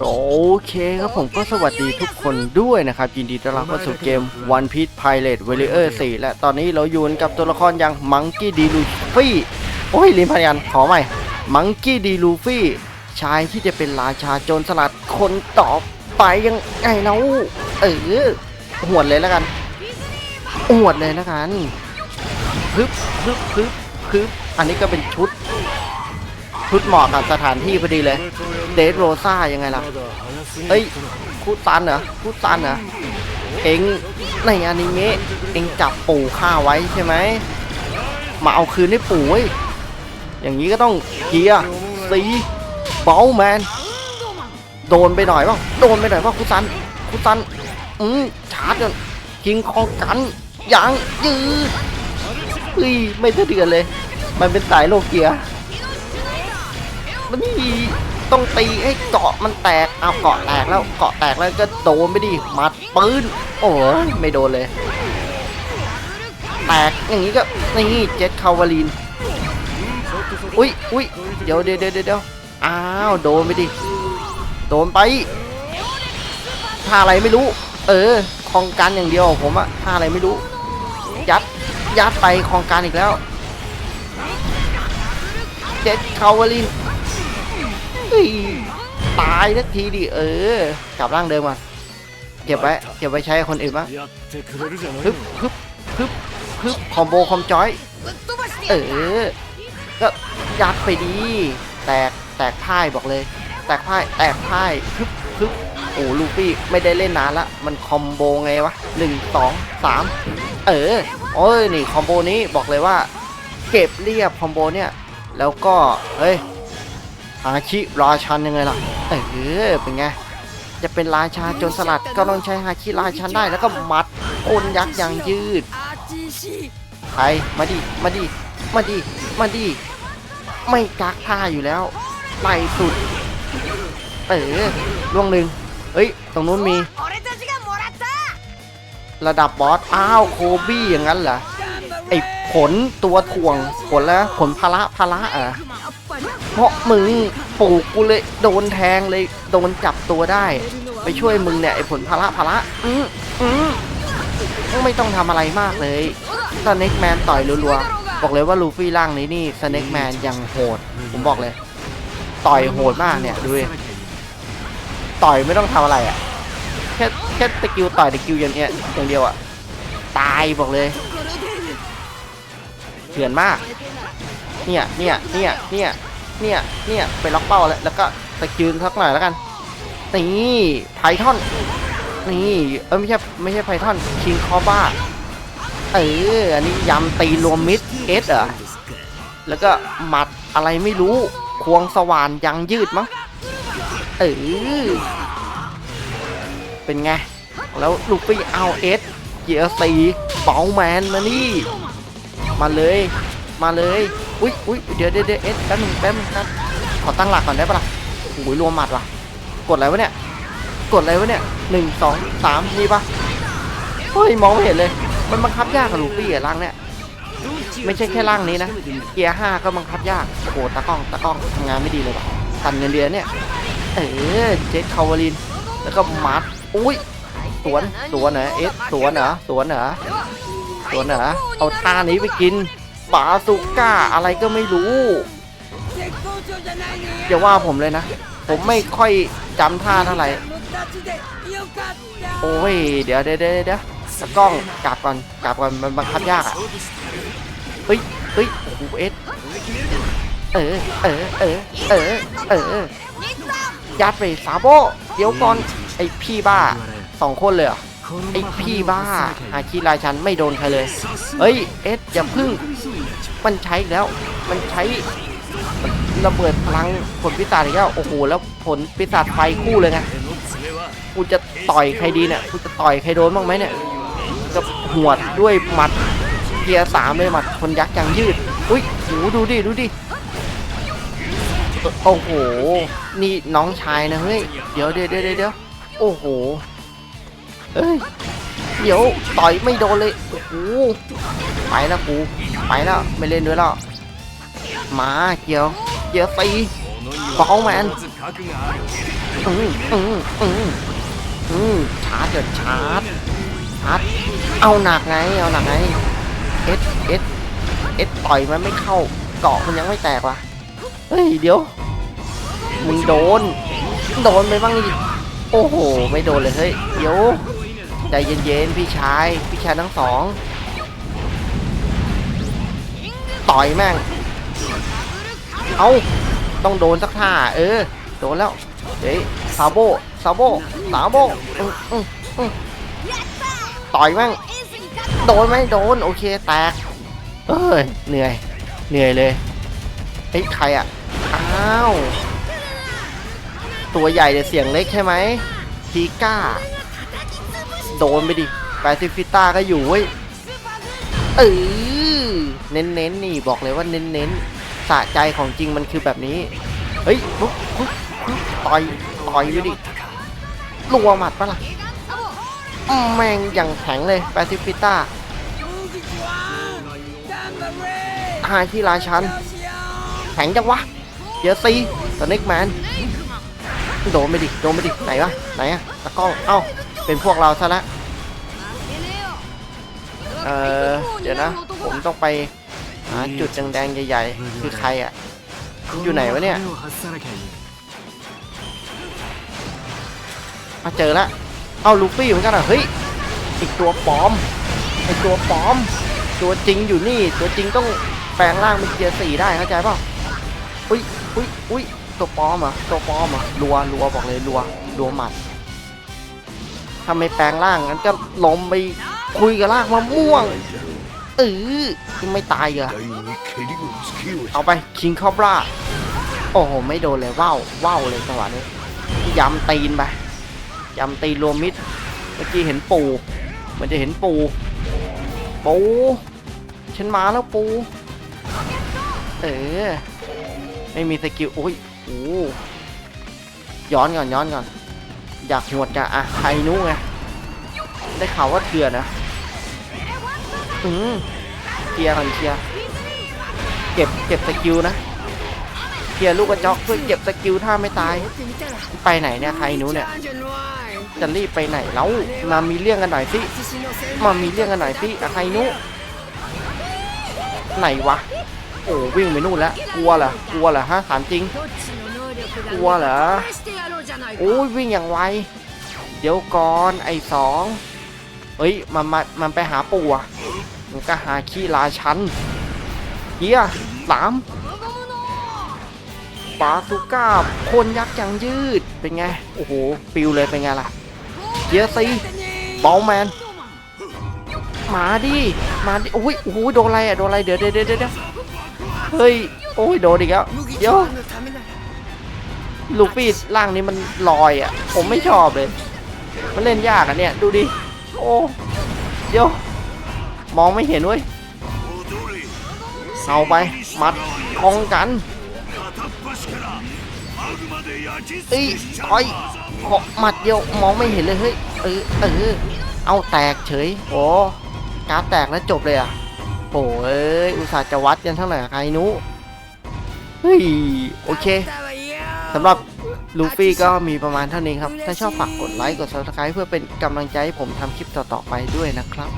โอเคครับผมก็สวัสดีทุกคนด้วยนะครับ ยินดีต้อนรับเข้าสู่เกม One Piece Pirate Warrior 4 และตอนนี้เราอยู่กับตัวละครอย่าง Monkey D. Luffy โอ้ยลินพยันขอใหม่ Monkey D. Luffy ชายที่จะเป็นราชาโจรสลัดคนต่อไปยังไงเนาเออหวดเลยแล้วกันหวดเลยแล้วกันพึบพึบพึบพึบอันนี้ก็เป็นชุด ชุดเหมาะกับสถานที่พอดีเลย เดทโรซ่ายังไงล่ะ เฮ้ยคูซันเหรอคูซันเหรอ เอ็งในอนิเมะเอ็งจับปู่ฆ่าไว้ใช่ไหม มาเอาคืนให้ปู่เว้ย อย่างนี้ก็ต้องเกียร์สีบอลแมน โดนไปหน่อยป่ะโดนไปหน่อยป่ะคูซันคูซัน อืมชาร์จกันกิงคองกันยังยืดเฮ้ยไม่สะเทือนเลย มันเป็นสายโลเกียร์ มันนี่ต้องตีให้เกาะมันแตกเอาเกาะแตกแล้วเกาะแตกแล้วก็โดนไปดิมัดปืนโอ้ยไม่โดนเลย แตกอย่างนี้ก็นี่เจ็ตคาวาลีนอุ้ยอุ้ยเดี๋ยวเดี๋ยวเดี๋ยวเดี๋ยวอ้าวโดนไปดิโดนไปท่าอะไรไม่รู้ เออคองกันอย่างเดียวผมอะท่าอะไรไม่รู้ ยัดยัดไปคองกันอีกแล้วเจ็ตคาวาลีน ตายสักทีดิเออ กลับร่างเดิมมาเก็บไว้เก็บไว้ใช้คนอื่นบ้างฮึบฮึบฮึบฮึบคอมโบคอมจอย เออ ก็ยัดไปดี แตกแตกพ่ายบอกเลย แตกพ่ายแตกพ่ายฮึบฮึบโอ้ลูฟี่ไม่ได้เล่นนานละมันคอมโบไงวะหนึ่งสองสามเออโอ้ยนี่คอมโบนี้บอกเลยว่า เก็บเรียบคอมโบเนี่ย แล้วก็เฮ้ย อาชิราชันยังไงล่ะ เออ เป็นไง จะเป็นราชาจนสลัดก็ต้องใช้อาชิราชันได้แล้วก็มัดคนยักษ์อย่างยืดไปมาดิ มาดิ มาดิ มาดิ ไม่กักท่าอยู่แล้วไปสุด เออล่วงหนึ่งเฮ้ย ตรงนู้นมี ระดับบอส อ้าว โคบี้อย่างนั้นเหรอ ไอ้ผลตัวถ่วงผลแล้วผลพละพละอะ เพราะมึงปลูกกูเลยโดนแทงเลยโดนจับตัวได้ ไปช่วยมึงเนี่ยไอ้ผลพละพละอืมอืมไม่ต้องทำอะไรมากเลยสเน็กแมนต่อยรัวๆบอกเลยว่าลูฟี่ร่างนี้นี่สเน็กแมนยังโหด ผมบอกเลย ต่อยโหดมากเนี่ยดูดิต่อยไม่ต้องทำอะไรอะแค่แค่ตะกิวต่อยตะกิวอย่างเงี้ยอย่างเดียวอะตายบอกเลยเถื่อนมาก เนี่ยเนี่ยเนี่ยเนี่ย เนี่ย เนี่ยไปล็อกเป้าแล้วแล้วก็ตะกิวสักหน่อยแล้วกัน นี่ไพทอน นี่เออไม่ใช่ไม่ใช่ไพทอนคิงคอบ้าเอออันนี้ยำตีรวมมิดเอสเหรอแล้วก็หมัดอะไรไม่รู้ ควงสว่านยังยืดมั้งเออเป็นไง แล้วลูฟี่เอาเอสเกียร์สีเป๋าแมนมานี่ มาเลย มาเลย อุ้ยอุ้ยเดี๋ยวเดี๋ยวเดี๋ยวเอสแป๊บนึงแป๊บนึงครับขอตั้งหลักก่อนได้ปะล่ะโอ้ยรวมหมัดว่ะ กดอะไรวะเนี่ย กดอะไรวะเนี่ยหนึ่งสองสามนี่ปะเฮ้ยมองไม่เห็นเลย มันบังคับยากกับลูฟี่อะร่างเนี่ยไม่ใช่แค่ร่างนี้นะ เกียร์ห้าก็บังคับยากโอ้โหตากล้องตากล้องทำงานไม่ดีเลยว่ะตันเงินเดือนเนี่ย เออเจ็คาวาลิน แล้วก็มัดอุ้ยสวนสวนเหรอเอสสวนเหรอสวนเหรอสวนเหรอเอาท่านี้ไปกิน บาสุก้าอะไรก็ไม่รู้อย่าว่าผมเลยนะ ผมไม่ค่อยจำท่าเท่าไหร่ โอ้ย เดี๋ยวเดี๋ยวเดี๋ยวสกล้องกลับก่อนกลับก่อนมันบังคับยากอะ เฮ้ยเฮ้ยโอ้โหเอสเออเออเออเออเออยัดไปซาโบเดี๋ยวก่อนไอพี่บ้าสองคนเลยเหรอไอพี่บ้าอาชีรายชันไม่โดนใครเลย เฮ้ยเอสอย่าพึ่ง มันใช้แล้ว มันใช้ระเบิดพลังผลพิศาจอีกแล้วโอ้โหแล้วผลพิศาจไฟคู่เลยไงกูจะต่อยใครดีเนี่ยกูจะต่อยใครโดนบ้างไหมเนี่ยจะหัวดด้วยหมัดเกียร์สามเลยหมัดคนยักษ์ยังยืดอุ้ยโหดูดิดูดิโอ้โห นี่น้องชายนะเฮ้ย เดี๋ยวเดี๋ยวเดี๋ยวเดี๋ยวโอ้โห เอ้ย เดี๋ยวต่อยไม่โดนเลยโอ้โหไปแล้วกูไปแล้วไม่เล่นด้วยแล้วมาเกี่ยวเกี่ยวตีบอลแมนอืมอืมอืมอืมชาร์จเดี๋ชาร์จชาร์จเอาหนักไงเอาหนักไงเอสเอสเอสต่อยมันไม่เข้าเกาะมันยังไม่แตกว่ะเฮ้ยเดี๋ยวมึงโดน โดนไปบ้างดิโอ้โห ไม่โดนเลยเฮ้ยเดี๋ยว ใจเย็นๆพี่ชาย พี่ชายทั้งสอง ต่อยแม่ง เอาต้องโดนสักท่า เออ โดนแล้ว เฮ้ยซาโบซาโบซาโบต่อยแม่ง โดนไหมโดน โอเค แตก เอ้ย เหนื่อย เหนื่อยเลยเฮ้ยใครอะ อ้าว ตัวใหญ่แต่เสียงเล็กใช่ไหมทีก้า โดนไปดิแปซิฟิต้าก็อยู่เว้ยเออเน้นๆนนี่บอกเลยว่าเน้นๆน้นสะใจของจริงมันคือแบบนี้ เฮ้ยปุ๊บปุ๊บปุ๊บต่อยต่อยอยู่ดิลวงหมัดปะล่ะแม่งอย่างแข็งเลยแปซิฟิต้าหายที่ราชัน แข็งจังวะเยอะซีสเน็กแมนโดนไปดิโดนไปดิไหนวะไหนอะตะก้องเอ้า เป็นพวกเราซะแล้วเออเดี๋ยวนะ ผมต้องไปหาจุดแดงๆใหญ่ๆ คือใครอะอยู่ไหนวะเนี่ยมาเจอแล้วเอ้าลูฟี่เหมือนกันเหรอะ เฮ้ยอีกตัวปลอมไอตัวปลอม ตัวจริงอยู่นี่ ตัวจริงต้องแปลงร่างเป็นเกียร์สี่ได้เข้าใจเปล่าอุ้ยอุ้ยอุ้ยตัวปลอมเหรอะตัวปลอมเหรอะรัวรัวบอกเลยรัวรัวหมัด ถ้าไม่แปลงร่างงั้นก็ล้มไปคุยกับร่างมะม่วงเออยังไม่ตายเหรอเอาไปคิงคอบราโอ้โห ไม่โดนเลยว่าวว่าวเลยจังหวะนี้ย้ำตีนไปย้ำตีรวมมิดเมื่อกี้เห็นปูมันจะเห็นปูปูฉันมาแล้วปู เออ ไม่มีสกิลโอ้ยโอ้ย้อนก่อนย้อนก่อน อยากหวดกับอะไฮนุไงได้ข่าวว่าเถื่อนนะอืมเคลียร์ก่นเคลียร์เก็บเก็บสกิลนะเคลียร์ลูกกระจกเพื่อเก็บสกิลถ้าไม่ตาย ไปไหนเนี่ยไฮนุเนี่ยจะรีบไปไหนแล้วมามีเรื่องกันหน่อยสิมามีเรื่องกันหน่อยสิอะไฮนุไหนวะโอ้วิ่งไปนู่นแล้วกลัวเหรอกลัวเหรอฮะถามจริง กลัวเหรออุ้ยวิ่งอย่างไว เดี๋ยวก่อนไอ้สองเอ้ยมันมามันไปหาปู่อะมันก็หาขี้ลาชันเฮียสามปาตุก้าคนยักษ์อย่างยืดเป็นไง โอ้โห ปิวเลยเป็นไงล่ะเกียสีเบอลแมนมาดิมาดิโอ้ยโอ้ยโดนอะไรอะโดนอะไรเดี๋ยวเดี๋ยวเดี๋ยวเฮ้ยโอ้ยโดนอีกแล้วเยอะ ลูฟี่ร่างนี้มันลอยอะ ผมไม่ชอบเลย มันเล่นยากอะเนี่ย ดูดิ โอ้เดี๋ยว มองไม่เห็นเว้ยเอาไป มัดคองกันเอ้ยอ้เยขอมัดเดียวมองไม่เห็นเลยเฮ้ยเออเออเอาแตกเฉย โอ้การแตกแล้วจบเลยอะโอ้ยอุตส่าห์จะวัดกันเท่าไหร่ใครนุเฮ้ย โอเค สำหรับลูฟี่ก็มีประมาณเท่านี้ครับ ถ้าชอบฝากกดไลค์ กด subscribe เพื่อเป็นกำลังใจให้ผมทำคลิปต่อๆไปด้วยนะครับ